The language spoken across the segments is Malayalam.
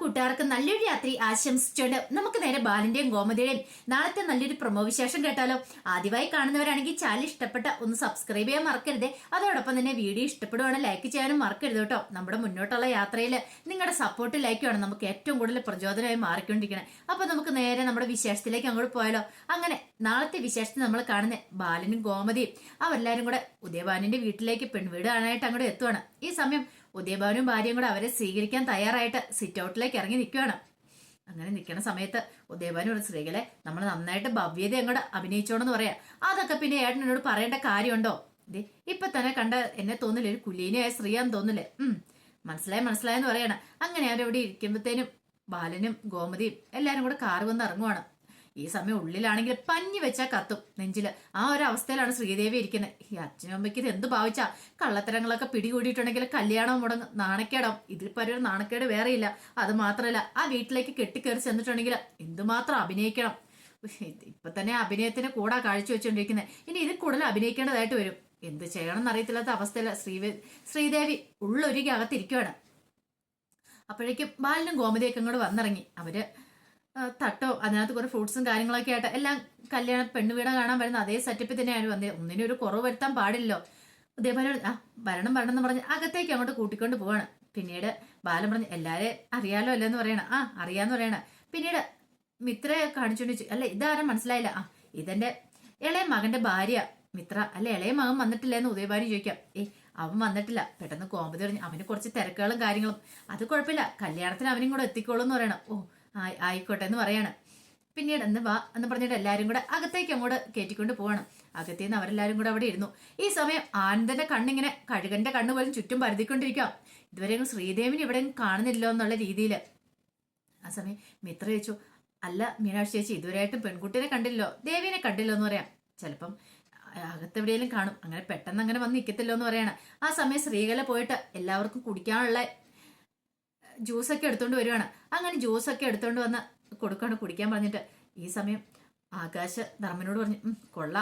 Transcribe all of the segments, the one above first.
കൂട്ടുകാർക്ക് നല്ലൊരു രാത്രി ആശംസിച്ചുകൊണ്ട് നമുക്ക് നേരെ ബാലന്റെയും ഗോമതിയുടെയും നാളത്തെ നല്ലൊരു പ്രൊമോ വിശേഷം കേട്ടാലോ? ആദ്യമായി കാണുന്നവരാണെങ്കിൽ ചാനൽ ഇഷ്ടപ്പെട്ട ഒന്ന് സബ്സ്ക്രൈബ് ചെയ്യാൻ മറക്കരുത്. അതോടൊപ്പം തന്നെ വീഡിയോ ഇഷ്ടപ്പെടുവാണെങ്കിൽ ലൈക്ക് ചെയ്യാനും മറക്കരുത് കേട്ടോ. നമ്മുടെ മുന്നോട്ടുള്ള യാത്രയിൽ നിങ്ങളുടെ സപ്പോർട്ട് ലൈക്കുമാണ് നമുക്ക് ഏറ്റവും കൂടുതൽ പ്രചോദനമായി മാറിക്കൊണ്ടിരിക്കുന്നത് അപ്പൊ നമുക്ക് നേരെ നമ്മുടെ വിശേഷത്തിലേക്ക് അങ്ങോട്ട് പോയാലോ? അങ്ങനെ നാളത്തെ വിശേഷത്തിൽ നമ്മൾ കാണുന്ന ബാലനും ഗോമതിയും അവരെല്ലാരും കൂടെ ഉദയഭാനിന്റെ വീട്ടിലേക്ക് പെൺവീട് കാണാനായിട്ട് അങ്ങോട്ട് എത്തുവാണ്. ഈ സമയം ഉദയഭാനും ഭാര്യയും കൂടെ അവരെ സ്വീകരിക്കാൻ തയ്യാറായിട്ട് സിറ്റ് ഔട്ടിലേക്ക് ഇറങ്ങി നിൽക്കുകയാണ് അങ്ങനെ നിൽക്കുന്ന സമയത്ത് ഉദയഭാനോട് സ്ത്രീകളെ നമ്മൾ നന്നായിട്ട് ഭവ്യത അങ്ങോട്ട് അഭിനയിച്ചോണെന്ന് പറയാം. അതൊക്കെ പിന്നെ ഏട്ടനോട് പറയേണ്ട കാര്യമുണ്ടോ? ഇതേ ഇപ്പൊ തന്നെ കണ്ട എന്നെ തോന്നില്ല ഒരു കുലീനയായ സ്ത്രീയാന്ന് തോന്നില്ലേ? ഉം. മനസ്സിലായി മനസ്സിലായെന്ന് പറയണം. അങ്ങനെ അവരവിടെ ഇരിക്കുമ്പോഴത്തേനും ബാലനും ഗോമതിയും എല്ലാരും കൂടെ കാറ് വന്ന് ഇറങ്ങുവാണ്. ഈ സമയം ഉള്ളിലാണെങ്കിൽ പഞ്ഞി വെച്ചാൽ കത്തും നെഞ്ചിൽ. ആ ഒരു അവസ്ഥയിലാണ് ശ്രീദേവി ഇരിക്കുന്നത്. ഈ അച്ഛനും അമ്മയ്ക്ക് ഇത് എന്ത് ഭാവിച്ചാ? കള്ളത്തരങ്ങളൊക്കെ പിടികൂടിയിട്ടുണ്ടെങ്കിൽ കല്യാണം മുടങ്ങും നാണക്കേടാം ഇതിൽ ഒരു നാണക്കേട് വേറെയില്ല. അത് മാത്രമല്ല ആ വീട്ടിലേക്ക് കെട്ടിക്കയറി ചെന്നിട്ടുണ്ടെങ്കിൽ എന്തുമാത്രം അഭിനയിക്കണം? ഇപ്പൊ തന്നെ അഭിനയത്തിന് കൂടാ കാഴ്ചവെച്ചുകൊണ്ടിരിക്കുന്നത് ഇനി ഇതിൽ കൂടുതൽ അഭിനയിക്കേണ്ടതായിട്ട് വരും. എന്ത് ചെയ്യണം എന്നറിയത്തില്ലാത്ത അവസ്ഥയില ശ്രീ ശ്രീദേവി ഉള്ളൊരുക്കി അകത്തിരിക്കുവാണ്. അപ്പോഴേക്കും ബാലനും ഗോമതിയൊക്കെ ഇങ്ങോട്ട് വന്നിറങ്ങി. അവർ തട്ടോ അതിനകത്ത് കുറെ ഫ്രൂട്ട്സും കാര്യങ്ങളൊക്കെ ആയിട്ട് എല്ലാം കല്യാണ പെണ്ണുവീട കാണാൻ വരുന്ന അതേ സെറ്റപ്പിൽ തന്നെയാണ് വന്നത് ഒന്നിനും ഒരു കുറവ് വരുത്താൻ പാടില്ലല്ലോ. അതേപോലെ ആ വരണം വരണം എന്ന് പറഞ്ഞ് അകത്തേക്ക് അങ്ങോട്ട് കൂട്ടിക്കൊണ്ട് പോവാണ്. പിന്നീട് ബാലൻ പറഞ്ഞ് എല്ലാരെ അറിയാലോ അല്ലെന്ന് പറയണം. ആ അറിയാന്ന് പറയണ. പിന്നീട് മിത്രയെ കാണിച്ചോണ്ട് അല്ല ഇതാരും? മനസ്സിലായില്ല. ആ ഇതെന്റെ ഇളയ മകന്റെ ഭാര്യ മിത്ര. അല്ല ഇളയ മകൻ വന്നിട്ടില്ല എന്ന് ഉദയഭാരി ചോദിക്കാം. ഏ അവൻ വന്നിട്ടില്ല. പെട്ടെന്ന് കോമ്പതി പറഞ്ഞു അവന് കുറച്ച് തിരക്കുകളും കാര്യങ്ങളും. അത് കുഴപ്പമില്ല. കല്യാണത്തിന് അവനും കൂടെ എത്തിക്കോളൂ എന്ന് പറയണം. ഓ ആയി ആയിക്കോട്ടെ എന്ന് പറയാണ്. പിന്നീട് എന്ന് വാ എന്ന് പറഞ്ഞിട്ട് എല്ലാരും കൂടെ അകത്തേക്ക് അങ്ങോട്ട് കയറ്റിക്കൊണ്ട് പോവാണ്. അകത്തേന്ന് നിന്ന് അവരെല്ലാരും കൂടെ അവിടെ ഇരുന്നു. ഈ സമയം ആനന്ദന്റെ കണ്ണിങ്ങനെ കഴുകന്റെ കണ്ണ് പോലും ചുറ്റും പരതിക്കൊണ്ടിരിക്കാം ഇതുവരെയും ശ്രീദേവിനെ ഇവിടെ കാണുന്നില്ലോ എന്നുള്ള രീതിയിൽ ആ സമയം മിത്ര ചോദിച്ചു അല്ല മീനാക്ഷി ചേച്ചി ഇതുവരെയായിട്ടും പെൺകുട്ടിനെ കണ്ടില്ലോ? ദേവിനെ കണ്ടില്ലോ? എന്ന് പറയാം. ചിലപ്പം അകത്തെവിടെയെങ്കിലും കാണും. അങ്ങനെ പെട്ടെന്ന് അങ്ങനെ വന്ന് നിൽക്കത്തില്ലോ എന്ന് പറയണം. ആ സമയം സ്ത്രീകളെ പോയിട്ട് എല്ലാവർക്കും കുടിക്കാനുള്ള ജ്യൂസൊക്കെ എടുത്തോണ്ട് വരുവാണ്. അങ്ങനെ ജ്യൂസൊക്കെ എടുത്തോണ്ട് വന്ന് കൊടുക്കാണ് കുടിക്കാൻ പറഞ്ഞിട്ട്. ഈ സമയം ആകാശ ധർമ്മനോട് പറഞ്ഞു കൊള്ള.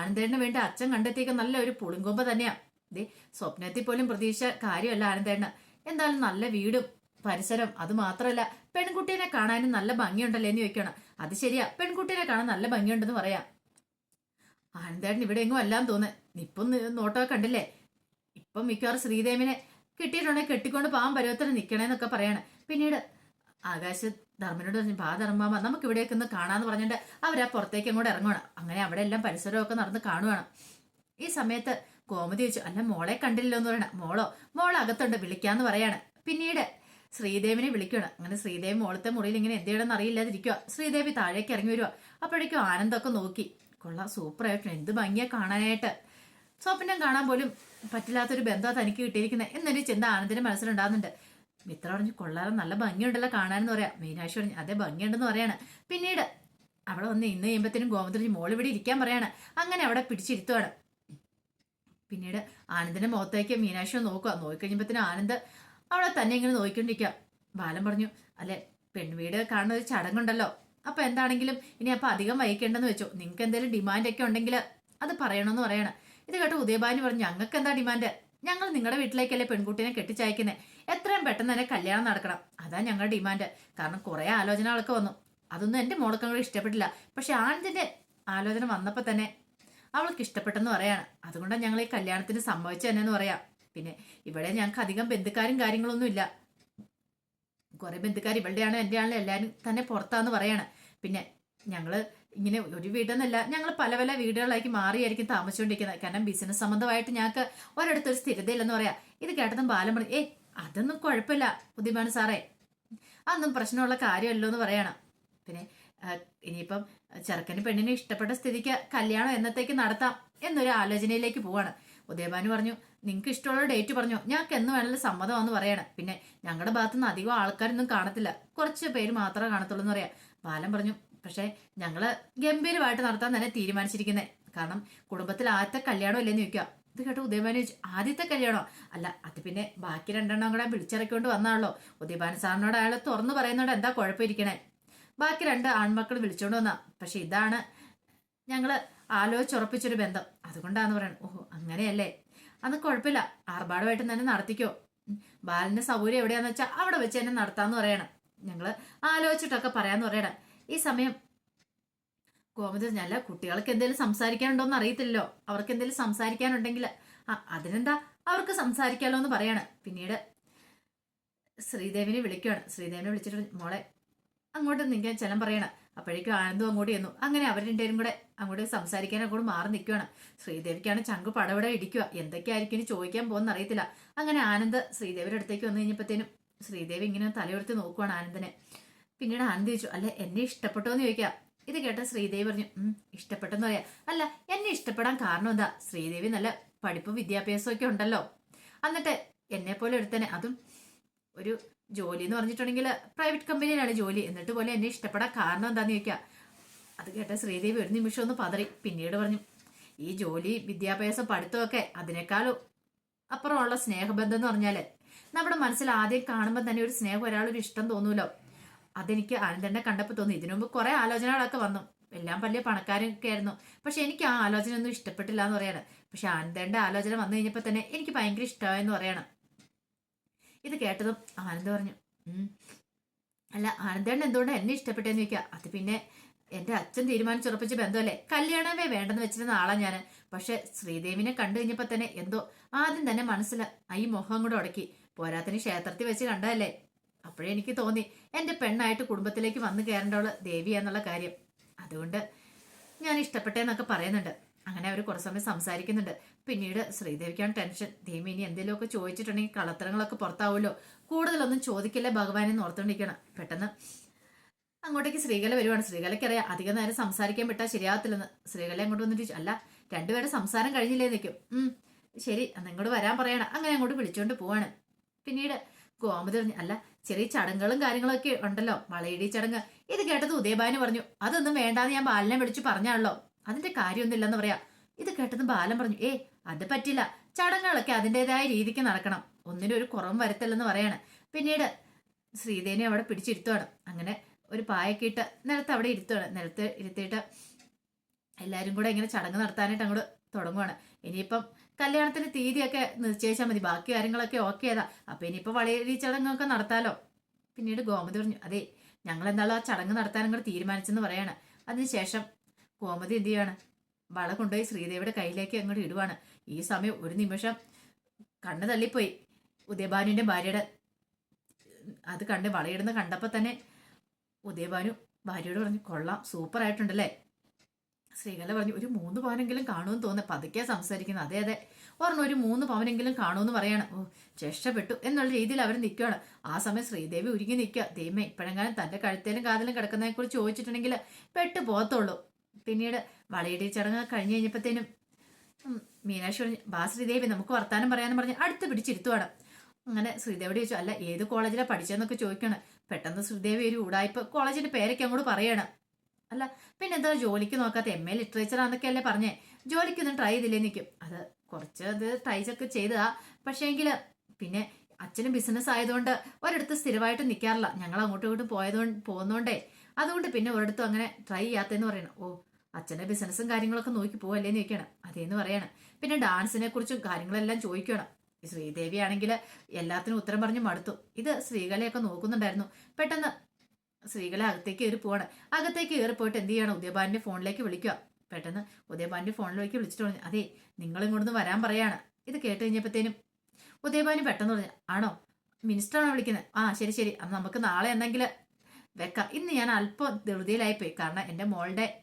കൊള്ളാം വേണ്ട. അച്ഛൻ കണ്ടെത്തിയൊക്കെ നല്ല ഒരു പുളിങ്കൊമ്പ തന്നെയാ. ദേ സ്വപ്നത്തിൽ പോലും പ്രതീക്ഷ കാര്യമല്ല ആനന്ദേണ്ണ എന്തായാലും നല്ല വീടും പരിസരം അത് മാത്രമല്ല പെൺകുട്ടീനെ കാണാനും നല്ല ഭംഗിയുണ്ടല്ലോ എന്ന് ചോദിക്കണം. അത് ശരിയാ. പെൺകുട്ടീനെ കാണാൻ നല്ല ഭംഗിയുണ്ടെന്ന് പറയാം. ആനന്ദേട്ടൻ ഇവിടെ എങ്ങും അല്ലാന്ന് തോന്നുന്നു. ഇപ്പം നോട്ടമൊക്കെ കണ്ടില്ലേ? ഇപ്പം മിക്കവാറും ശ്രീദേവിനെ കിട്ടിയിട്ടുണ്ടെങ്കിൽ കെട്ടിക്കൊണ്ട് പാവം പരുവത്തിൽ നിൽക്കണേന്നൊക്കെ പറയാണ്. പിന്നീട് ആകാശ് ധർമ്മനോട് പറഞ്ഞു പാ ധർമ്മ നമുക്ക് ഇവിടേക്ക് ഒന്ന് കാണാന്ന് പറഞ്ഞിട്ട് അവരാ പുറത്തേക്ക് അങ്ങോട്ട് ഇറങ്ങണം അങ്ങനെ അവിടെ എല്ലാം പരിസരമൊക്കെ നടന്ന് കാണുവാണ്. ഈ സമയത്ത് ഗോമതി ചോദിച്ചു അല്ല മോളെ കണ്ടില്ലല്ലോ എന്ന് പറയണ. മോളോ? മോൾ അകത്തുണ്ട് വിളിക്കാന്ന് പറയാണ്. പിന്നീട് ശ്രീദേവിനെ വിളിക്കണം അങ്ങനെ ശ്രീദേവി മോളത്തെ മുറിയിൽ ഇങ്ങനെ എന്ത് ചെയ്യണമെന്ന് അറിയില്ലാതിരിക്കുക ശ്രീദേവി താഴേക്ക് ഇറങ്ങി വരുവാ. അപ്പോഴേക്കും ആനന്ദമൊക്കെ നോക്കി. കൊള്ളാം സൂപ്പറായിട്ടുണ്ട്. എന്ത് ഭംഗിയാ കാണാനായിട്ട്. സ്വപ്നം കാണാൻ പോലും പറ്റില്ലാത്തൊരു ബന്ധം തനിക്ക് കിട്ടിയിരിക്കുന്നത് എന്നൊരു ചിന്ത ആനന്ദിന്റെ മനസ്സിലുണ്ടാകുന്നുണ്ട് മിത്ര പറഞ്ഞു കൊള്ളാറ് നല്ല ഭംഗിയുണ്ടല്ലോ കാണാനെന്ന് പറയാം. മീനാക്ഷി പറഞ്ഞു അതേ ഭംഗിയുണ്ടെന്ന് പറയാണ്. പിന്നീട് അവിടെ വന്ന് ഇന്ന് കഴിയുമ്പോഴത്തേനും ഗോമതി മോൾ ഇവിടെ ഇരിക്കാൻ പറയാണ്. അങ്ങനെ അവിടെ പിടിച്ചിരുത്തുവാണ്. പിന്നീട് ആനന്ദിന്റെ മുഖത്തേക്ക് മീനാക്ഷി നോക്കുക. നോക്കിക്കഴിഞ്ഞപ്പോഴത്തേനും ആനന്ദ് അവിടെ തന്നെ ഇങ്ങനെ നോക്കിക്കൊണ്ടിരിക്കുക. ബാലൻ പറഞ്ഞു അല്ലെ പെൺവീട് കാണുന്ന ഒരു ചടങ്ങുണ്ടല്ലോ. അപ്പൊ എന്താണെങ്കിലും ഇനി അപ്പൊ അധികം വഹിക്കേണ്ടെന്ന് വെച്ചു. നിങ്ങൾക്ക് എന്തെങ്കിലും ഡിമാൻഡ് ഒക്കെ ഉണ്ടെങ്കിൽ അത് പറയണമെന്ന് പറയണം. ഇത് കേട്ട് ഉദയഭാനി പറഞ്ഞു ഞങ്ങൾക്ക് എന്താ ഡിമാൻഡ്? ഞങ്ങൾ നിങ്ങളുടെ വീട്ടിലേക്കല്ലേ പെൺകുട്ടീനെ കെട്ടിച്ചയക്കുന്നത് എത്രയും പെട്ടെന്ന് തന്നെ കല്യാണം നടക്കണം. അതാ ഞങ്ങളുടെ ഡിമാൻഡ്. കാരണം കുറെ ആലോചനകളൊക്കെ വന്നു. അതൊന്നും എന്റെ മോൾക്ക് അങ്ങോട്ട് ഇഷ്ടപ്പെട്ടില്ല. പക്ഷെ ആനന്ദിന്റെ ആലോചന വന്നപ്പോൾ തന്നെ അവൾക്ക് ഇഷ്ടപ്പെട്ടെന്ന് പറയാണ്. അതുകൊണ്ടാണ് ഞങ്ങൾ ഈ കല്യാണത്തിന് സംഭവിച്ചത് തന്നെ എന്ന് പറയാം. പിന്നെ ഇവിടെ ഞങ്ങൾക്ക് അധികം ബന്ധുക്കാരും കാര്യങ്ങളൊന്നും ഇല്ല. കുറെ ബന്ധുക്കാർ ഇവളുടെയാണ് എന്റെ ആണെങ്കിലും എല്ലാവരും തന്നെ പുറത്താന്ന് പറയാണ്. പിന്നെ ഞങ്ങൾ ഇങ്ങനെ ഒരു വീടെന്നല്ല ഞങ്ങൾ പല പല വീടുകളിലേക്ക് മാറിയായിരിക്കും താമസിച്ചുകൊണ്ടിരിക്കുന്നത്. കാരണം ബിസിനസ് സംബന്ധമായിട്ട് ഞങ്ങൾക്ക് ഒരിടത്തൊരു സ്ഥിരതയില്ലെന്ന് പറയാം. ഇത് കേട്ടതും ബാലം പറഞ്ഞു ഏ അതൊന്നും കുഴപ്പമില്ല ബുദ്ധിമാണ് സാറേ. അതൊന്നും പ്രശ്നമുള്ള കാര്യമല്ലോ എന്ന് പറയണം. പിന്നെ ഇനിയിപ്പം ചെറുക്കന് പെണ്ണിനെ ഇഷ്ടപ്പെട്ട സ്ഥിതിക്ക് കല്യാണം എന്നത്തേക്ക് നടത്താം എന്നൊരു ആലോചനയിലേക്ക് പോവാണ്. ഉദയഭാനു പറഞ്ഞു നിങ്ങൾക്ക് ഇഷ്ടമുള്ള ഡേറ്റ് പറഞ്ഞു ഞങ്ങൾക്ക് എന്ന് വേണമെങ്കിലും സമ്മതമാണെന്ന് പറയണം. പിന്നെ ഞങ്ങളുടെ ഭാഗത്തുനിന്ന് അധികം ആൾക്കാരൊന്നും കാണത്തില്ല. കുറച്ച് പേര് മാത്രമേ കാണത്തുള്ളൂ എന്ന് പറയാം. ബാലൻ പറഞ്ഞു പക്ഷേ ഞങ്ങൾ ഗംഭീരമായിട്ട് നടത്താൻ തന്നെ തീരുമാനിച്ചിരിക്കുന്നത് കാരണം കുടുംബത്തിൽ ആദ്യത്തെ കല്യാണം ഇല്ലെന്ന് ചോദിക്കുക. ഇത് കേട്ടോ ഉദയഭാനു ചോദിച്ചു ആദ്യത്തെ കല്യാണോ? അല്ല അത് പിന്നെ ബാക്കി രണ്ടെണ്ണം കൂടെ വിളിച്ചിറക്കിക്കൊണ്ട് വന്നാണല്ലോ. ഉദയഭാനു സാറിനോട് അയാൾ തുറന്നു പറയുന്നോണ്ട് എന്താ കുഴപ്പമിരിക്കണേ? ബാക്കി രണ്ട് ആൺമക്കൾ വിളിച്ചോണ്ട് വന്നാ. പക്ഷെ ഇതാണ് ഞങ്ങൾ ആലോചിച്ചുറപ്പിച്ചൊരു ബന്ധം. അതുകൊണ്ടാന്ന് പറയണം. ഓഹോ അങ്ങനെയല്ലേ? അന്ന് കുഴപ്പമില്ല. ആർഭാടമായിട്ട് തന്നെ നടത്തിക്കോ. ബാലിന്റെ സൗകര്യം എവിടെയാന്ന് വെച്ചാൽ അവിടെ വെച്ച് തന്നെ നടത്താന്ന് പറയണം. ഞങ്ങൾ ആലോചിച്ചിട്ടൊക്കെ പറയാന്ന് പറയണേ. ഈ സമയം. ഗോമതി അല്ല കുട്ടികൾക്ക് എന്തെങ്കിലും സംസാരിക്കാനുണ്ടോന്ന് അറിയത്തില്ലല്ലോ. അവർക്ക് എന്തെങ്കിലും സംസാരിക്കാനുണ്ടെങ്കിൽ ആ അതിനെന്താ? അവർക്ക് സംസാരിക്കാലോ എന്ന് പറയാണ്. പിന്നീട് ശ്രീദേവിനെ വിളിക്കുകയാണ് ശ്രീദേവിനെ വിളിച്ചിട്ട് മോളെ അങ്ങോട്ട് നിൽക്കാൻ ചെലം പറയണം. അപ്പോഴേക്കും ആനന്ദും അങ്ങോട്ട് ചെന്നു. അങ്ങനെ അവർ രണ്ടുപേരും കൂടെ അങ്ങോട്ട് സംസാരിക്കാൻ അങ്ങോട്ട് മാറി നിൽക്കുകയാണ് ശ്രീദേവിക്കാണ് ചങ്ക് പടവിടെ ഇടിക്കുക എന്തൊക്കെയായിരിക്കും ഇനി ചോദിക്കാൻ പോകുന്ന അറിയത്തില്ല അങ്ങനെ ആനന്ദ് ശ്രീദേവിയുടെ അടുത്തേക്ക് വന്നു കഴിഞ്ഞപ്പോഴത്തേനും ശ്രീദേവി ഇങ്ങനെ തലയുയർത്തി നോക്കുവാണ് ആനന്ദിനെ. പിന്നീട് ആനന്ദ് ചോദിച്ചു അല്ല എന്നെ ഇഷ്ടപ്പെട്ടോ എന്ന് ചോദിക്കാം. ഇത് കേട്ട ശ്രീദേവി പറഞ്ഞു ഉം ഇഷ്ടപ്പെട്ടെന്ന് പറയാം. അല്ല എന്നെ ഇഷ്ടപ്പെടാൻ കാരണം എന്താ? ശ്രീദേവി നല്ല പഠിപ്പും വിദ്യാഭ്യാസവും ഒക്കെ ഉണ്ടല്ലോ. എന്നിട്ട് എന്നെ പോലെ എടുത്തനെ അതും ഒരു ജോലി എന്ന് പറഞ്ഞിട്ടുണ്ടെങ്കിൽ പ്രൈവറ്റ് കമ്പനിയിലാണ് ജോലി. എന്നിട്ട് പോലെ എന്നെ ഇഷ്ടപ്പെടാൻ കാരണം എന്താന്ന് ചോദിക്കുക അത് കേട്ട ശ്രീദേവി ഒരു നിമിഷം ഒന്ന് പതറി. പിന്നീട് പറഞ്ഞു ഈ ജോലി വിദ്യാഭ്യാസം പഠിത്തമൊക്കെ അതിനേക്കാളും അപ്പുറമുള്ള സ്നേഹബന്ധം എന്ന് പറഞ്ഞാൽ നമ്മുടെ മനസ്സിൽ ആദ്യം കാണുമ്പോൾ തന്നെ ഒരു സ്നേഹം ഒരാളൊരു ഇഷ്ടം തോന്നൂലോ? അതെനിക്ക് ആനന്ദനെ കണ്ടപ്പോൾ തോന്നി. ഇതിനു മുമ്പ് കുറെ ആലോചനകളൊക്കെ വന്നു. എല്ലാം വലിയ പണക്കാരൊക്കെ ആയിരുന്നു. പക്ഷെ എനിക്ക് ആ ആലോചന ഒന്നും ഇഷ്ടപ്പെട്ടില്ല എന്ന് പറയാണ്. പക്ഷെ ആനന്ദന്റെ ആലോചന വന്നു കഴിഞ്ഞപ്പോൾ തന്നെ എനിക്ക് ഭയങ്കര ഇഷ്ടമായെന്ന് പറയണം. ഇത് കേട്ടതും ആനന്ദ് പറഞ്ഞു "ഉം. അല്ല ആനന്ദേണ്ണ എന്തുകൊണ്ട് എന്നെ ഇഷ്ടപ്പെട്ടെന്ന് ചോദിക്കുക അത് പിന്നെ എന്റെ അച്ഛൻ തീരുമാനിച്ചുറപ്പിച്ച ബന്ധമല്ലേ? കല്യാണമേ വേണ്ടെന്ന് വെച്ചിരുന്ന ആളാ ഞാൻ പക്ഷെ ശ്രീദേവിനെ കണ്ടു കഴിഞ്ഞപ്പോൾ തന്നെ എന്തോ ആദ്യം തന്നെ മനസ്സിൽ ഈ മുഖം കൂടെ ഉടക്കി. പോരാത്തിന് ക്ഷേത്രത്തിൽ വെച്ച് കണ്ടതല്ലേ? അപ്പോഴേ എനിക്ക് തോന്നി എന്റെ പെണ്ണായിട്ട് കുടുംബത്തിലേക്ക് വന്നു കയറേണ്ടവൾ ദേവി എന്നുള്ള കാര്യം. അതുകൊണ്ട് ഞാൻ ഇഷ്ടപ്പെട്ടേന്നൊക്കെ പറയുന്നുണ്ട്. അങ്ങനെ അവർ കുറച്ച് സമയം സംസാരിക്കുന്നുണ്ട്. പിന്നീട് ശ്രീദേവിക്കാണ് ടെൻഷൻ. ദേവി ഇനി എന്തെങ്കിലുമൊക്കെ ചോദിച്ചിട്ടുണ്ടെങ്കിൽ കളത്തരങ്ങളൊക്കെ പുറത്താവുമല്ലോ. കൂടുതലൊന്നും ചോദിക്കില്ല ഭഗവാനെന്ന് ഓർത്തുകൊണ്ടിരിക്കണം പെട്ടെന്ന് അങ്ങോട്ടേക്ക് ശ്രീകല വരുവാണ്. ശ്രീകലയ്ക്കറിയാം അധികം നേരം സംസാരിക്കാൻ വിട്ടാൽ ശരിയാകത്തില്ലെന്ന് ശ്രീകല അങ്ങോട്ട് വന്നിട്ട് അല്ല രണ്ടുപേരുടെ സംസാരം കഴിഞ്ഞില്ലേ നിൽക്കും ശരി അന്ന് ഇങ്ങോട്ട് വരാൻ പറയണം. അങ്ങനെ അങ്ങോട്ട് വിളിച്ചുകൊണ്ട് പോവാണ്. പിന്നീട് പറഞ്ഞു അല്ല ചെറിയ ചടങ്ങുകളും കാര്യങ്ങളൊക്കെ ഉണ്ടല്ലോ വളയിടി ചടങ്ങ്. ഇത് കേട്ടത് ഉദയഭാനു പറഞ്ഞു അതൊന്നും വേണ്ടാന്ന് ഞാൻ ബാലനെ വിളിച്ചു പറഞ്ഞാണല്ലോ. അതിന്റെ കാര്യമൊന്നുമില്ലെന്ന് പറയാ. ഇത് കേട്ടതും ബാലൻ പറഞ്ഞു ഏ അത് പറ്റില്ല. ചടങ്ങുകളൊക്കെ അതിന്റെതായ രീതിക്ക് നടക്കണം. ഒന്നിനും ഒരു കുറവും വരത്തില്ലെന്ന് പറയാണ്. പിന്നീട് ശ്രീദേവിനെ അവിടെ പിടിച്ചിരുത്തുവാണ്. അങ്ങനെ ഒരു പായൊക്കെ ഇട്ട് നിലത്ത് അവിടെ ഇരുത്തുവാണ്. നിലത്ത് ഇരുത്തിയിട്ട് എല്ലാവരും കൂടെ ഇങ്ങനെ ചടങ്ങ് നടത്താനായിട്ട് അങ്ങോട്ട് തുടങ്ങുവാണ്. ഇനിയിപ്പം കല്യാണത്തിന് തീയതിയൊക്കെ നിശ്ചയിച്ചാൽ മതി. ബാക്കി കാര്യങ്ങളൊക്കെ ഓക്കെ ഏതാ. അപ്പൊ ഇനിയിപ്പോ വളരെ ചടങ്ങൊക്കെ നടത്താലോ? പിന്നീട് ഗോമതി പറഞ്ഞു അതെ ഞങ്ങൾ എന്താണോ ആ ചടങ്ങ് നടത്താൻ അങ്ങോട്ട് തീരുമാനിച്ചെന്ന് പറയാണ്. അതിനുശേഷം ഗോമതി എന്ത് ചെയ്യാണ്? വള കൊണ്ടുപോയി ശ്രീദേവിയുടെ കയ്യിലേക്ക് അങ്ങോട്ട് ഇടുവാണ്. ഈ സമയം ഒരു നിമിഷം കണ്ണ് തള്ളിപ്പോയി. ഉദയഭാനുവിന്റെ ഭാര്യയുടെ അത് കണ്ട് വളയിടുന്ന കണ്ടപ്പോൾ തന്നെ ഉദയഭാനു ഭാര്യയോട് പറഞ്ഞു കൊള്ളാം സൂപ്പർ ആയിട്ടുണ്ടല്ലേ? ശ്രീകല പറഞ്ഞു ഒരു മൂന്ന് പവനെങ്കിലും കാണുമെന്ന് തോന്നുന്നു. പതുക്കെ സംസാരിക്കുന്നത് അതെ അതെ. പറഞ്ഞു ഒരു മൂന്ന് പവനെങ്കിലും കാണുമെന്ന് പറയാണ്. ഓ രക്ഷപ്പെട്ടു എന്നുള്ള രീതിയിൽ അവർ നിൽക്കുകയാണ്. ആ സമയം ശ്രീദേവി ഉരുങ്ങി നിൽക്കുക. ദൈവമേ ഇപ്പോഴെങ്ങാനും തന്റെ കഴുത്തേലും കാതിലും കിടക്കുന്നതിനെ കുറിച്ച് ചോദിച്ചിട്ടുണ്ടെങ്കിൽ പെട്ട് പോകത്തുള്ളൂ. പിന്നീട് വളയുടെ ചടങ്ങ് കഴിഞ്ഞ് കഴിഞ്ഞപ്പോഴത്തേനും മീനാക്ഷി പറഞ്ഞു ബാ ശ്രീദേവി നമുക്ക് വർത്താനം പറയാനും പറഞ്ഞ് അടുത്ത് പിടിച്ചിരുത്തുവാണ്. അങ്ങനെ ശ്രീദേവിയോട് ചോദിച്ചു അല്ല ഏത് കോളേജിലാണ് പഠിച്ചതെന്നൊക്കെ ചോദിക്കണം പെട്ടെന്ന് ശ്രീദേവി ഒരു ഉടായ്പ കോളേജിന്റെ പേരൊക്കെ അങ്ങോട്ട് പറയണം. അല്ല പിന്നെ എന്താ ജോലിക്ക് നോക്കാത്ത എം എ ലിറ്ററേച്ചർ ആണെന്നൊക്കെ അല്ലേ പറഞ്ഞേ? ജോലിക്കൊന്നും ട്രൈ ചെയ്തില്ലേ നിൽക്കും അത് കുറച്ച് അത് ട്രൈ ഒക്കെ ചെയ്തതാ പക്ഷേങ്കിൽ പിന്നെ അച്ഛനും ബിസിനസ് ആയതുകൊണ്ട് ഒരിടത്ത് സ്ഥിരമായിട്ട് നിൽക്കാറില്ല ഞങ്ങൾ അങ്ങോട്ടും ഇങ്ങോട്ടും പോയതുകൊണ്ട് പോകുന്നോണ്ടേ അതുകൊണ്ട് പിന്നെ ഒരിടത്തും അങ്ങനെ ട്രൈ ചെയ്യാത്തതെന്ന് പറയണം. ഓ അച്ഛന്റെ ബിസിനസ്സും കാര്യങ്ങളൊക്കെ നോക്കി പോവല്ലേന്ന് ചോദിക്കണം അതേന്ന് പറയണം. പിന്നെ ഡാൻസിനെ കുറിച്ചും കാര്യങ്ങളെല്ലാം ചോദിക്കണം. ശ്രീദേവി ആണെങ്കിൽ എല്ലാത്തിനും ഉത്തരം പറഞ്ഞ് മടുത്തു. ഇത് ശ്രീകലയൊക്കെ നോക്കുന്നുണ്ടായിരുന്നു. പെട്ടെന്ന് ശ്രീകല അകത്തേക്ക് കയറി പോവാണ് അകത്തേക്ക് കയറി പോയിട്ട് എന്ത് ചെയ്യണം? ഉദയഭാനിന്റെ ഫോണിലേക്ക് വിളിക്കുക. പെട്ടെന്ന് ഉദയഭാനിന്റെ ഫോണിലേക്ക് വിളിച്ചിട്ട് പറഞ്ഞു അതെ നിങ്ങൾ ഇങ്ങോട്ടൊന്ന് വരാൻ പറയാണ്. ഇത് കേട്ട് കഴിഞ്ഞപ്പോഴത്തേനും ഉദയഭാനി പെട്ടെന്ന് പറഞ്ഞു ആണോ? മിനിസ്റ്റർ ആണോ വിളിക്കുന്നത്? ആ ശരി ശരി. അന്ന് നമുക്ക് നാളെ എന്തെങ്കിലും വെക്കാം. ഇന്ന് ഞാൻ അല്പം ധൃതിയിലായിപ്പോയി. കാരണം എന്റെ മോളുടെ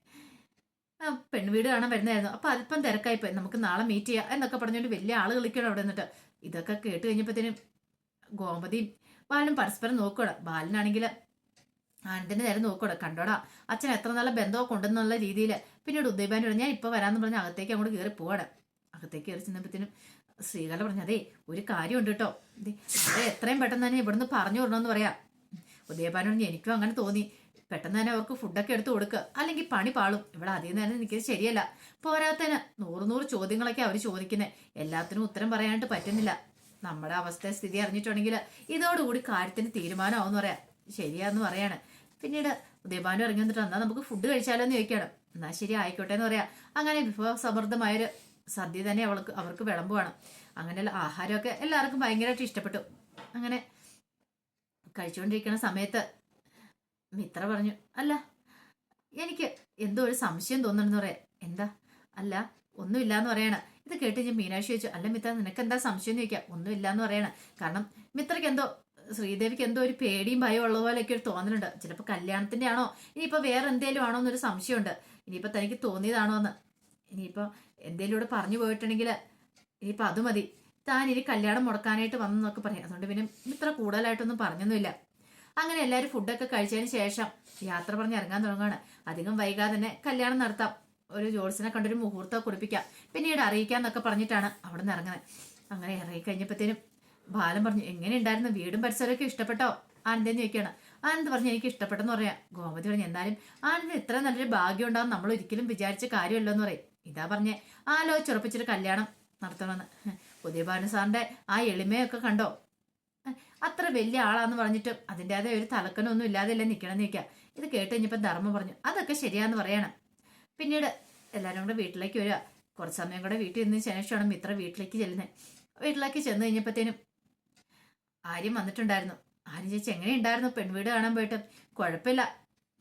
പെൺവീട് കാണാൻ വരുന്നതായിരുന്നു. അപ്പൊ അല്പം തിരക്കായിപ്പോയി. നമുക്ക് നാളെ മീറ്റ് ചെയ്യാം എന്നൊക്കെ പറഞ്ഞുകൊണ്ട് വലിയ ആൾ കളിക്കണം അവിടെ നിന്നിട്ട്. ഇതൊക്കെ കേട്ട് കഴിഞ്ഞപ്പോഴത്തേനും ഗോമതിയും ബാലനും പരസ്പരം നോക്കണം ബാലനാണെങ്കിൽ ആനന്ദിന്റെ നേരെ നോക്കോടെ കണ്ടോടാ അച്ഛൻ എത്ര നല്ല ബന്ധമൊക്കെ ഉണ്ടെന്നുള്ള രീതിയിൽ പിന്നീട് ഉദയഭാൻ പറഞ്ഞു ഞാൻ ഇപ്പൊ വരാന്ന് പറഞ്ഞ് അകത്തേക്ക് അങ്ങോട്ട് കയറി പോവാണ്. അകത്തേക്ക് കയറി ചെന്നപ്പോഴത്തേനും ശ്രീകല പറഞ്ഞു അതെ ഒരു കാര്യമുണ്ട് കേട്ടോ. അതെ എത്രയും പെട്ടെന്ന് തന്നെ ഇവിടുന്ന് പറഞ്ഞു വിടണമെന്ന് പറയാം. ഉദയഭാൻ പറഞ്ഞു എനിക്കും അങ്ങനെ തോന്നി. പെട്ടെന്ന് തന്നെ അവർക്ക് ഫുഡൊക്കെ എടുത്ത് കൊടുക്കുക അല്ലെങ്കിൽ പണി പാളും. ഇവിടെ അധികം നേരം എനിക്ക് ശരിയല്ല. പോരാത്തതിന് നൂറ് നൂറ് ചോദ്യങ്ങളൊക്കെ അവർ ചോദിക്കുന്നത് എല്ലാത്തിനും ഉത്തരം പറയാനായിട്ട് പറ്റുന്നില്ല. നമ്മുടെ അവസ്ഥ സ്ഥിതി അറിഞ്ഞിട്ടുണ്ടെങ്കിൽ ഇതോടുകൂടി കാര്യത്തിന് തീരുമാനമാവെന്ന് പറയാം. ശരിയാന്ന് പറയാണ്. പിന്നീട് ഉദയഭാനു ഇറങ്ങി വന്നിട്ട് എന്നാ നമുക്ക് ഫുഡ് കഴിച്ചാലോ എന്ന് ചോദിക്കണം എന്നാ ശരി ആയിക്കോട്ടെ എന്ന് പറയാം. അങ്ങനെ വിഭവസമൃദ്ധമായൊരു സദ്യ തന്നെ അവൾക്ക് അവർക്ക് വിളമ്പുവാണ്. അങ്ങനെയുള്ള ആഹാരമൊക്കെ എല്ലാവർക്കും ഭയങ്കരമായിട്ട് ഇഷ്ടപ്പെട്ടു. അങ്ങനെ കഴിച്ചുകൊണ്ടിരിക്കുന്ന സമയത്ത് മിത്ര പറഞ്ഞു അല്ല എനിക്ക് എന്തോ ഒരു സംശയം തോന്നണെന്ന് പറയാം. എന്താ? അല്ല ഒന്നുമില്ല എന്ന് പറയണ. ഇത് കേട്ട് ഞാൻ മീനാക്ഷി ചോദിച്ചു അല്ല മിത്ര നിനക്ക് എന്താ സംശയം? എന്ന് ചോദിക്കാം. ഒന്നുമില്ല എന്ന് പറയണ. കാരണം മിത്രയ്ക്ക് എന്തോ ശ്രീദേവിക്ക് എന്തോ ഒരു പേടിയും ഭയം ഉള്ള പോലെയൊക്കെ ഒരു തോന്നലുണ്ട്. ചിലപ്പോൾ കല്യാണത്തിന്റെ ആണോ ഇനിയിപ്പോൾ വേറെ എന്തേലും ആണോ എന്നൊരു സംശയമുണ്ട്. ഇനിയിപ്പോൾ തനിക്ക് തോന്നിയതാണോ എന്ന്. ഇനിയിപ്പോൾ എന്തേലും ഇവിടെ പറഞ്ഞു പോയിട്ടുണ്ടെങ്കിൽ ഇനിയിപ്പോൾ അത് മതി. താൻ ഇനി കല്യാണം മുടക്കാനായിട്ട് വന്നെന്നൊക്കെ പറയാം. അതുകൊണ്ട് പിന്നെ ഇത്ര കൂടുതലായിട്ടൊന്നും പറഞ്ഞൊന്നുമില്ല. അങ്ങനെ എല്ലാവരും ഫുഡൊക്കെ കഴിച്ചതിന് ശേഷം യാത്ര പറഞ്ഞ് ഇറങ്ങാൻ തുടങ്ങുകയാണ് അധികം വൈകാതെ തന്നെ കല്യാണം നടത്താം. ഒരു ജോത്സിനെ കണ്ടൊരു മുഹൂർത്തം കുറിപ്പിക്കാം. പിന്നീട് അറിയിക്കാം എന്നൊക്കെ പറഞ്ഞിട്ടാണ് അവിടെ നിന്ന് ഇറങ്ങുന്നത്. അങ്ങനെ ഇറങ്ങി കഴിഞ്ഞപ്പോഴത്തേനും ബാലൻ പറഞ്ഞു എങ്ങനെ ഉണ്ടായിരുന്നു വീടും പരിസരമൊക്കെ ഇഷ്ടപ്പെട്ടോ? ആനന്ദെന്ന് ചോദിക്കുകയാണ്. ആനന്ദ് പറഞ്ഞു എനിക്ക് ഇഷ്ടപ്പെട്ടെന്ന് പറയാം. ഗോമതി പറഞ്ഞു എന്നാലും ആനന്ദ് ഇത്ര നല്ലൊരു ഭാഗ്യം ഉണ്ടാവും നമ്മൾ ഒരിക്കലും വിചാരിച്ച കാര്യമല്ലോ എന്ന് പറയും. ഇതാ പറഞ്ഞേ ആലോചിച്ചുറപ്പിച്ചൊരു കല്യാണം നടത്തണമെന്ന്. പുതിയ ബാലൻ സാറിന്റെ ആ എളിമയൊക്കെ കണ്ടോ? അത്ര വലിയ ആളാന്ന് പറഞ്ഞിട്ടും അതിന്റെതായ ഒരു തലക്കനൊന്നും ഇല്ലാതെയല്ലേ നിൽക്കണം നിൽക്കുക ഇത് കേട്ട് കഴിഞ്ഞപ്പോൾ ധർമ്മം പറഞ്ഞു അതൊക്കെ ശരിയാന്ന് പറയണം. പിന്നീട് എല്ലാവരും കൂടെ വീട്ടിലേക്ക് വരിക. കുറച്ച് സമയം കൂടെ വീട്ടിൽ നിന്ന് ശേഷമാണ് മിത്ര വീട്ടിലേക്ക് ചെല്ലുന്നത്. വീട്ടിലേക്ക് ചെന്ന് കഴിഞ്ഞപ്പോഴത്തേനും ആര്യം വന്നിട്ടുണ്ടായിരുന്നു. ആര്യം ചേച്ചി എങ്ങനെയുണ്ടായിരുന്നു? പെൺവീട് കാണാൻ പോയിട്ട്. കുഴപ്പമില്ല.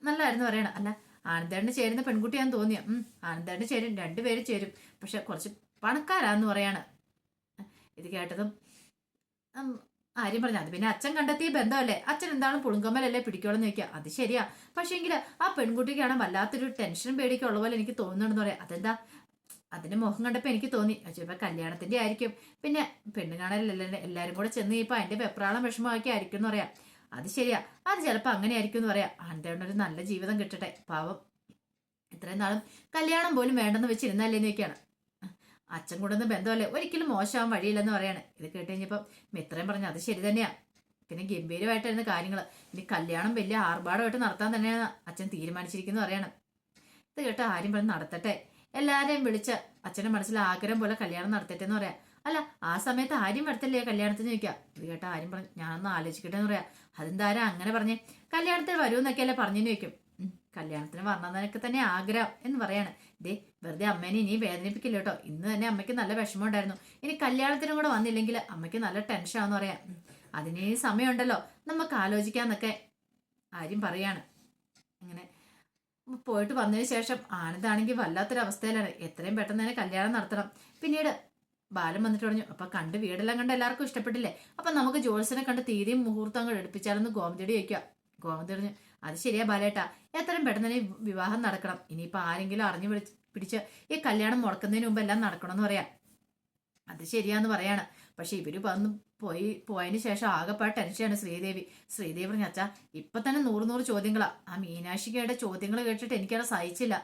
നല്ലായിരുന്നു പറയണം. അല്ല ആനന്ദേണ്ണ ചേരുന്ന പെൺകുട്ടിയാന്ന് തോന്നിയ? ഉം ആനന്ദേണ്ണ ചേരും. രണ്ടുപേരും ചേരും. പക്ഷെ കുറച്ച് പണക്കാരാന്ന് പറയാണ്. ഇത് കേട്ടതും ആര്യം പറഞ്ഞു അത് പിന്നെ അച്ഛൻ കണ്ടെത്തിയ ബന്ധമല്ലേ? അച്ഛൻ എന്താണ് പുളുങ്കമ്മലല്ലേ പിടിക്കോളെന്ന് ചോദിക്കുക അത് ശരിയാ. പക്ഷേങ്കിൽ ആ പെൺകുട്ടിക്കാണ് വല്ലാത്തൊരു ടെൻഷനും പേടിയൊക്കെ ഉള്ള പോലെ എനിക്ക് തോന്നുന്നുണ്ടെന്ന് പറയാം. അതെന്താ? അതിന്റെ മുഖം കണ്ടപ്പോൾ എനിക്ക് തോന്നി ചിലപ്പോൾ കല്യാണത്തിന്റെ ആയിരിക്കും. പിന്നെ പെണ്ണ് കാണലല്ലേ എല്ലാവരും കൂടെ ചെന്ന് കഴിയപ്പോൾ അതിന്റെ വെപ്രാളം വിഷമമാക്കി ആയിരിക്കും എന്ന് പറയാം. അത് ശരിയാ. അത് ചിലപ്പോൾ അങ്ങനെ ആയിരിക്കും എന്ന് പറയാം. ആന്റെ ഒരു നല്ല ജീവിതം കിട്ടട്ടെ. പാവം. ഇത്രയും നാളും കല്യാണം പോലും വേണ്ടെന്ന് വെച്ചിരുന്നല്ലേ നോക്കിയാണ് അച്ഛൻ കൊണ്ടുവന്ന ബന്ധമല്ലേ? ഒരിക്കലും മോശമാവാൻ വഴിയില്ലെന്ന് പറയാണ്. ഇത് കേട്ട് കഴിഞ്ഞപ്പോൾ മിത്രയും പറഞ്ഞു അത് ശരി തന്നെയാ. പിന്നെ ഗംഭീരമായിട്ടായിരുന്നു കാര്യങ്ങൾ ഇനി കല്യാണം വലിയ ആർഭാടമായിട്ട് നടത്താൻ തന്നെയാണ് അച്ഛൻ തീരുമാനിച്ചിരിക്കുന്നു പറയണം. ഇത് കേട്ട് ആരും പറഞ്ഞ് നടത്തട്ടെ. എല്ലാരെയും വിളിച്ച് അച്ഛന്റെ മനസ്സിൽ ആഗ്രഹം പോലെ കല്യാണം നടത്തട്ടെ എന്ന് പറയാം. അല്ല ആ സമയത്ത് ആരും വരത്തില്ലേ കല്യാണത്തിന് ചോദിക്കുക ഇത് കേട്ട ആര്യം പറഞ്ഞു ഞാനൊന്ന് ആലോചിക്കട്ടെ എന്ന് പറയാ. അതെന്താരാ അങ്ങനെ പറഞ്ഞേ കല്യാണത്തിന് വരുമെന്നൊക്കെയല്ലേ പറഞ്ഞു ചോദിക്കും. കല്യാണത്തിന് വന്നതിനൊക്കെ തന്നെ ആഗ്രഹം എന്ന് പറയാണ്. ദേ വെറുതെ അമ്മേനെ ഇനി വേദനിപ്പിക്കില്ല കേട്ടോ. ഇന്ന് തന്നെ അമ്മയ്ക്ക് നല്ല വിഷമം ഉണ്ടായിരുന്നു ഇനി കല്യാണത്തിനും കൂടെ വന്നില്ലെങ്കിൽ അമ്മയ്ക്ക് നല്ല ടെൻഷനാന്ന് പറയാ. അതിന് സമയമുണ്ടല്ലോ. നമുക്ക് ആലോചിക്കാന്നൊക്കെ ആര്യം പറയാണ്. അങ്ങനെ പോയിട്ട് വന്നതിന് ശേഷം ആനന്ദാണെങ്കിൽ വല്ലാത്തൊരവസ്ഥയിലാണ്. എത്രയും പെട്ടെന്ന് തന്നെ കല്യാണം നടത്തണം. പിന്നീട് ബാലൻ വന്നിട്ട് പറഞ്ഞു അപ്പൊ കണ്ട് വീടെല്ലാം കണ്ട് എല്ലാവർക്കും ഇഷ്ടപ്പെട്ടില്ലേ? അപ്പൊ നമുക്ക് ജോത്സനെ കണ്ട് തീരെയും മുഹൂർത്തം അങ്ങോട്ട് എടുപ്പിച്ചാലൊന്ന് ഗോമതിയോട് ചോദിക്കുക ഗോമതി പറഞ്ഞു അത് ശരിയാ ബാലേട്ടാ. എത്രയും പെട്ടെന്ന് തന്നെ വിവാഹം നടക്കണം. ഇനിയിപ്പോ ആരെങ്കിലും അറിഞ്ഞു പിടിച്ച് പിടിച്ച് ഈ കല്യാണം മുടക്കുന്നതിന് മുമ്പ് എല്ലാം നടക്കണമെന്ന് പറയാം. അത് ശരിയാന്ന് പറയാണ്. പക്ഷെ ഇവർ വന്ന് പോയി പോയതിന് ശേഷം ആകെപ്പാട് ടെൻഷനാണ് ശ്രീദേവി. ശ്രീദേവി പറഞ്ഞ അച്ഛാ ഇപ്പൊ തന്നെ നൂറ് നൂറ് ചോദ്യങ്ങളാ. ആ മീനാക്ഷിക്കയുടെ ചോദ്യങ്ങൾ കേട്ടിട്ട് എനിക്കത് സഹിച്ചില്ല.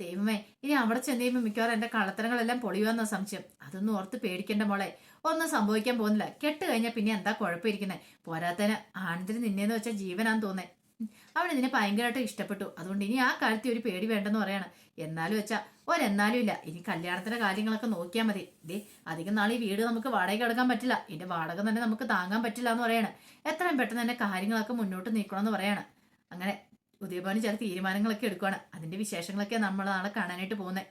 ദൈവമേ ഇനി അവിടെ ചെന്ന് കഴിയുമ്പോൾ മിക്കവാറും എന്റെ കള്ളത്തരങ്ങളെല്ലാം പൊളിയുമെന്ന സംശയം. അതൊന്നും ഓർത്ത് പേടിക്കേണ്ട മോളെ. ഒന്നും സംഭവിക്കാൻ പോകുന്നില്ല. കെട്ട് കഴിഞ്ഞാൽ പിന്നെ എന്താ കുഴപ്പമിരിക്കുന്നത് പോരാത്തതിന് ആനന്ദിന് നിന്നേന്ന് വെച്ചാൽ ജീവനാന്ന് തോന്നേ അവൻ ഇതിനെ ഭയങ്കരമായിട്ട് ഇഷ്ടപ്പെട്ടു. അതുകൊണ്ട് ഇനി ആ കാര്യത്തിൽ ഒരു പേടി വേണ്ടെന്ന് പറയാണ്. എന്നാലും വെച്ചാ ഒരെന്നാലും ഇല്ല. ഇനി കല്യാണത്തിന്റെ കാര്യങ്ങളൊക്കെ നോക്കിയാൽ മതി. ദേ അധികം നാളെ ഈ വീട് നമുക്ക് വാടക എടുക്കാൻ പറ്റില്ല. ഇതിന്റെ വാടക തന്നെ നമുക്ക് താങ്ങാൻ പറ്റില്ല എന്ന് പറയാണ്. എത്രയും പെട്ടെന്ന് തന്നെ കാര്യങ്ങളൊക്കെ മുന്നോട്ട് നീക്കണമെന്ന് പറയാണ്. അങ്ങനെ ഉദയഭവന് ചില തീരുമാനങ്ങളൊക്കെ എടുക്കുകയാണ് അതിന്റെ വിശേഷങ്ങളൊക്കെ നമ്മൾ നാളെ കാണാനായിട്ട് പോകുന്നത്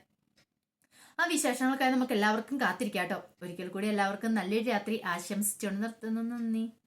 ആ വിശേഷങ്ങൾക്കായി നമുക്ക് എല്ലാവർക്കും കാത്തിരിക്കാം കേട്ടോ. ഒരിക്കൽ കൂടി എല്ലാവർക്കും നല്ലൊരു രാത്രി. ആശംസിച്ചുകൊണ്ട് നിർത്തുന്നു നന്ദി.